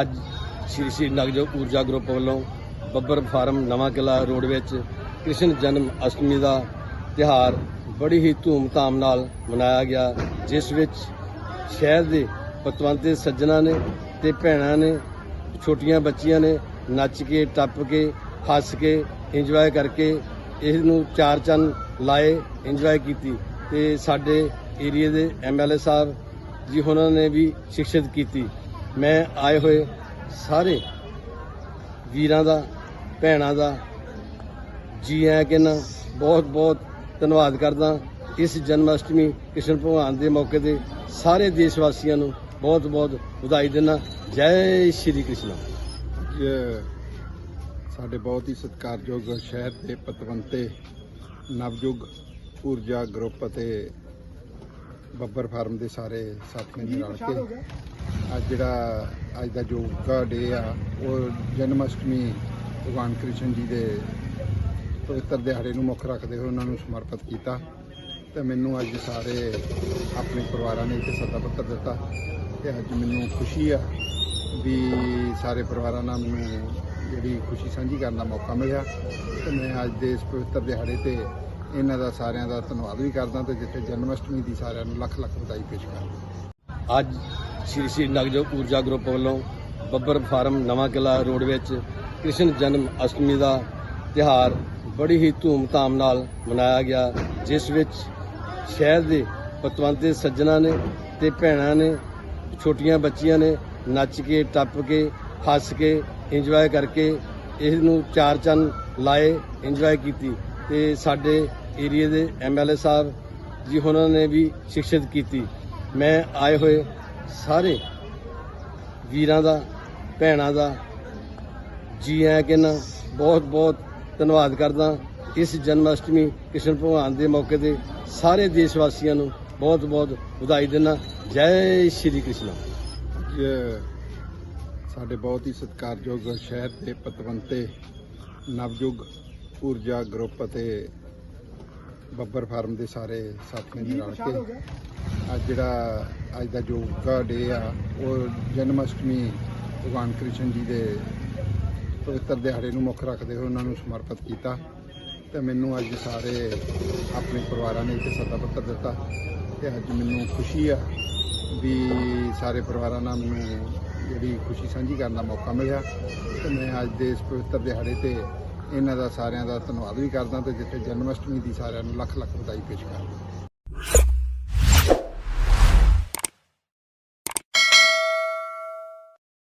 ਅੱਜ ਸ਼੍ਰੀ ਸ਼੍ਰੀ ਨਗਜੋ ਊਰਜਾ ਗਰੁੱਪ ਵੱਲੋਂ ਬੱਬਰ ਫਾਰਮ ਨਵਾਂ ਕਿਲਾ ਰੋਡ ਵਿੱਚ ਕ੍ਰਿਸ਼ਨ ਜਨਮ ਅਸ਼ਟਮੀ ਦਾ ਤਿਹਾਰ ਬੜੀ ਹੀ ਧੂਮ-ਧਾਮ ਨਾਲ ਮਨਾਇਆ ਗਿਆ, ਜਿਸ ਵਿੱਚ ਸ਼ਹਿਰ ਦੇ ਪਤਵੰਤੇ ਸੱਜਣਾ ਨੇ ਤੇ ਭੈਣਾਂ ਨੇ, ਛੋਟੀਆਂ ਬੱਚੀਆਂ ਨੇ ਨੱਚ ਕੇ, ਟੱਪ ਕੇ, ਹੱਸ ਕੇ, ਇੰਜੋਏ ਕਰਕੇ ਇਸ ਨੂੰ ਚਾਰ ਚੰਨ ਲਾਏ, ਇੰਜੋਏ ਕੀਤੀ ਤੇ ਸਾਡੇ ਏਰੀਆ ਦੇ ਐਮਐਲਏ ਸਾਹਿਬ ਜੀ ਉਹਨਾਂ ਨੇ ਵੀ ਸਿੱਖਿਤ ਕੀਤੀ। ਮੈਂ ਆਏ ਹੋਏ ਸਾਰੇ ਵੀਰਾਂ ਦਾ, ਭੈਣਾਂ ਦਾ ਜੀ ਆਇਆਂ ਕਹਿੰਦਾ ਬਹੁਤ ਬਹੁਤ ਧੰਨਵਾਦ ਕਰਦਾ। ਇਸ ਜਨਮ ਅਸ਼ਟਮੀ ਕ੍ਰਿਸ਼ਨ ਭਗਵਾਨ ਦੇ ਮੌਕੇ ਤੇ ਸਾਰੇ ਦੇਸ਼ ਵਾਸੀਆਂ ਨੂੰ ਬਹੁਤ ਬਹੁਤ ਵਧਾਈ ਦਿੰਦਾ। ਜੈ ਸ਼੍ਰੀ ਕ੍ਰਿਸ਼ਨ। ਅੱਜ ਸਾਡੇ ਬਹੁਤ ਹੀ ਸਤਿਕਾਰਯੋਗ ਸ਼ਹਿਰ ਦੇ ਪਤਵੰਤੇ ਨਵਯੁਗ ਊਰਜਾ ਗਰੁੱਪ ਅਤੇ ਬੱਬਰ ਫਾਰਮ ਦੇ ਸਾਰੇ ਸਾਥੀਆਂ ਨੇ ਰਲ ਕੇ ਅੱਜ ਜਿਹੜਾ ਅੱਜ ਦਾ ਯੋਗਾ ਡੇ ਆ ਉਹ ਜਨਮ ਅਸ਼ਟਮੀ ਭਗਵਾਨ ਕ੍ਰਿਸ਼ਨ ਜੀ ਦੇ ਪਵਿੱਤਰ ਦਿਹਾੜੇ ਨੂੰ ਮੁੱਖ ਰੱਖਦੇ ਹੋਏ ਉਹਨਾਂ ਨੂੰ ਸਮਰਪਿਤ ਕੀਤਾ ਤੇ ਮੈਨੂੰ ਅੱਜ ਸਾਰੇ ਆਪਣੇ ਪਰਿਵਾਰਾਂ ਨੇ ਇੱਥੇ ਸੱਦਾ ਪੱਤਰ ਦਿੱਤਾ ਤੇ ਅੱਜ ਮੈਨੂੰ ਖੁਸ਼ੀ ਆ ਵੀ ਸਾਰੇ ਪਰਿਵਾਰਾਂ ਨਾਲ ਮੈਨੂੰ ਜਿਹੜੀ ਖੁਸ਼ੀ ਸਾਂਝੀ ਕਰਨ ਦਾ ਮੌਕਾ ਮਿਲਿਆ ਤੇ ਮੈਂ ਅੱਜ ਦੇ ਇਸ ਪਵਿੱਤਰ ਦਿਹਾੜੇ ਤੇ ਇਹਨਾਂ ਦਾ ਸਾਰਿਆਂ ਦਾ ਧੰਨਵਾਦ ਵੀ ਕਰਦਾ ਤੇ ਜਿੱਥੇ ਜਨਮ ਅਸ਼ਟਮੀ ਦੀ ਸਾਰਿਆਂ ਨੂੰ ਲੱਖ ਲੱਖ ਵਧਾਈ ਪੇਸ਼ ਕਰਦਾ। ਅੱਜ ਸ਼੍ਰੀ ਸ਼੍ਰੀ ਨਗਜੋ ਊਰਜਾ ਗਰੁੱਪ ਵੱਲੋਂ ਬੱਬਰ ਫਾਰਮ ਨਵਾਂ ਕਿਲਾ ਰੋਡ ਵਿੱਚ ਕ੍ਰਿਸ਼ਨ ਜਨਮ ਅਸ਼ਟਮੀ ਦਾ ਤਿਹਾਰ ਬੜੀ ਹੀ ਧੂਮ-ਧਾਮ ਨਾਲ ਮਨਾਇਆ ਗਿਆ, ਜਿਸ ਵਿੱਚ ਸ਼ਹਿਰ ਦੇ ਪਤਵੰਤੇ ਸੱਜਣਾ ਨੇ ਤੇ ਭੈਣਾਂ ਨੇ, ਛੋਟੀਆਂ ਬੱਚੀਆਂ ਨੇ ਨੱਚ ਕੇ, ਟੱਪ ਕੇ, ਹੱਸ ਕੇ, ਇੰਜੋਏ ਕਰਕੇ ਇਸ ਨੂੰ ਚਾਰ ਚੰਨ ਲਾਏ, ਇੰਜੋਏ ਕੀਤੀ। ਤੇ ਸਾਡੇ ਏਰੀਆ ਦੇ ਐਮਐਲਏ ਸਾਹਿਬ ਜੀ ਉਹਨਾਂ ਨੇ ਵੀ ਸਿੱਖਿਤ ਕੀਤੀ। ਮੈਂ ਆਏ ਹੋਏ ਸਾਰੇ ਵੀਰਾਂ ਦਾ, ਭੈਣਾਂ ਦਾ ਜੀ ਆਇਆਂ ਕਹਿੰਦਾ ਬਹੁਤ ਬਹੁਤ ਧੰਨਵਾਦ ਕਰਦਾ। ਇਸ ਜਨਮ ਅਸ਼ਟਮੀ ਕ੍ਰਿਸ਼ਨ ਭਗਵਾਨ ਦੇ ਮੌਕੇ ਤੇ ਸਾਰੇ ਦੇਸ਼ ਵਾਸੀਆਂ ਨੂੰ ਬਹੁਤ ਬਹੁਤ ਵਧਾਈ ਦਿੰਦਾ। ਜੈ ਸ਼੍ਰੀ ਕ੍ਰਿਸ਼ਨ। ਸਾਡੇ ਬਹੁਤ ਹੀ ਸਤਿਕਾਰਯੋਗ ਸ਼ਹਿਰ ਦੇ ਪਤਵੰਤੇ ਨਵਯੁਗ ਊਰਜਾ ਗਰੁੱਪ ਅਤੇ ਬੱਬਰ ਫਾਰਮ ਦੇ ਸਾਰੇ ਸਾਥੀਆਂ ਨੇ ਰਲ ਕੇ ਅੱਜ ਜਿਹੜਾ ਅੱਜ ਦਾ ਯੋਗਾ ਡੇ ਆ ਉਹ ਜਨਮ ਅਸ਼ਟਮੀ ਭਗਵਾਨ ਕ੍ਰਿਸ਼ਨ ਜੀ ਦੇ ਪਵਿੱਤਰ ਦਿਹਾੜੇ ਨੂੰ ਮੁੱਖ ਰੱਖਦੇ ਹੋਏ ਉਹਨਾਂ ਨੂੰ ਸਮਰਪਿਤ ਕੀਤਾ ਤੇ ਮੈਨੂੰ ਅੱਜ ਸਾਰੇ ਆਪਣੇ ਪਰਿਵਾਰਾਂ ਨੇ ਇੱਥੇ ਸੱਦਾ ਪੱਤਰ ਦਿੱਤਾ ਤੇ ਅੱਜ ਮੈਨੂੰ ਖੁਸ਼ੀ ਆ ਵੀ ਸਾਰੇ ਪਰਿਵਾਰਾਂ ਨਾਲ ਮੈਨੂੰ ਜਿਹੜੀ ਖੁਸ਼ੀ ਸਾਂਝੀ ਕਰਨ ਦਾ ਮੌਕਾ ਮਿਲਿਆ ਤੇ ਮੈਂ ਅੱਜ ਦੇ ਇਸ ਪਵਿੱਤਰ ਦਿਹਾੜੇ ਤੇ ਇਹਨਾਂ ਦਾ ਸਾਰਿਆਂ ਦਾ ਧੰਨਵਾਦ ਵੀ ਕਰਦਾ ਤੇ ਜਿੱਥੇ ਜਨਮ ਅਸ਼ਟਮੀ ਦੀ ਸਾਰਿਆਂ ਨੂੰ ਲੱਖ ਲੱਖ ਵਧਾਈ ਪੇਸ਼ ਕਰਦਾ।